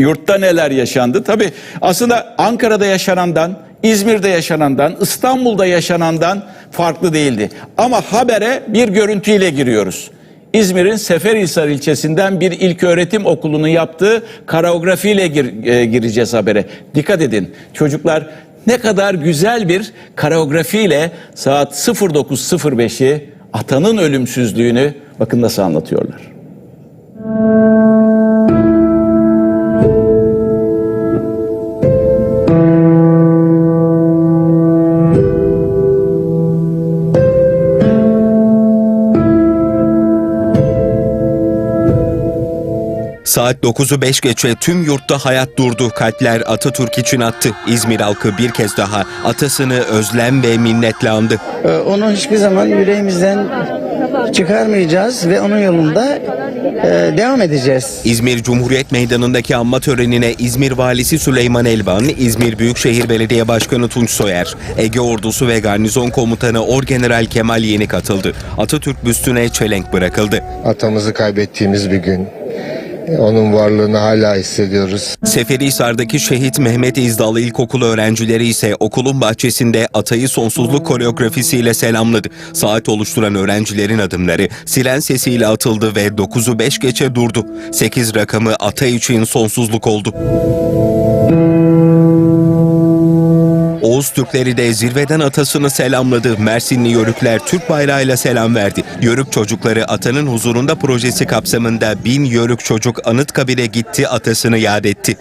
Yurtta neler yaşandı? Tabii aslında Ankara'da yaşanandan, İzmir'de yaşanandan, İstanbul'da yaşanandan farklı değildi. Ama habere bir görüntüyle giriyoruz. İzmir'in Seferihisar ilçesinden bir ilköğretim okulunun yaptığı koreografiyle gir- e, gireceğiz habere. Dikkat edin çocuklar ne kadar güzel bir koreografiyle saat 09.05'i atanın ölümsüzlüğünü bakın nasıl anlatıyorlar. Saat 9'u 5 geçe tüm yurtta hayat durdu. Kalpler Atatürk için attı. İzmir halkı bir kez daha atasını özlem ve minnetle andı. Ee, Onu hiçbir zaman yüreğimizden çıkarmayacağız ve onun yolunda e, devam edeceğiz. İzmir Cumhuriyet Meydanı'ndaki anma törenine İzmir Valisi Süleyman Elvan, İzmir Büyükşehir Belediye Başkanı Tunç Soyer, Ege Ordusu ve Garnizon Komutanı Orgeneral Kemal Yeni katıldı. Atatürk büstüne çelenk bırakıldı. atamızı kaybettiğimiz bir gün. Onun varlığını hala hissediyoruz. Seferihisar'daki şehit Mehmet İzdal İlkokulu öğrencileri ise okulun bahçesinde Atay'ı sonsuzluk koreografisiyle selamladı. Saat oluşturan öğrencilerin adımları siren sesiyle atıldı ve 9'u 5 geçe durdu. 8 rakamı Atay için sonsuzluk oldu. Oğuz Türkleri de zirveden atasını selamladı. Mersinli Yörükler Türk bayrağıyla selam verdi. Yörük çocukları atanın huzurunda projesi kapsamında bin Yörük çocuk Anıtkabir'e gitti atasını yad etti.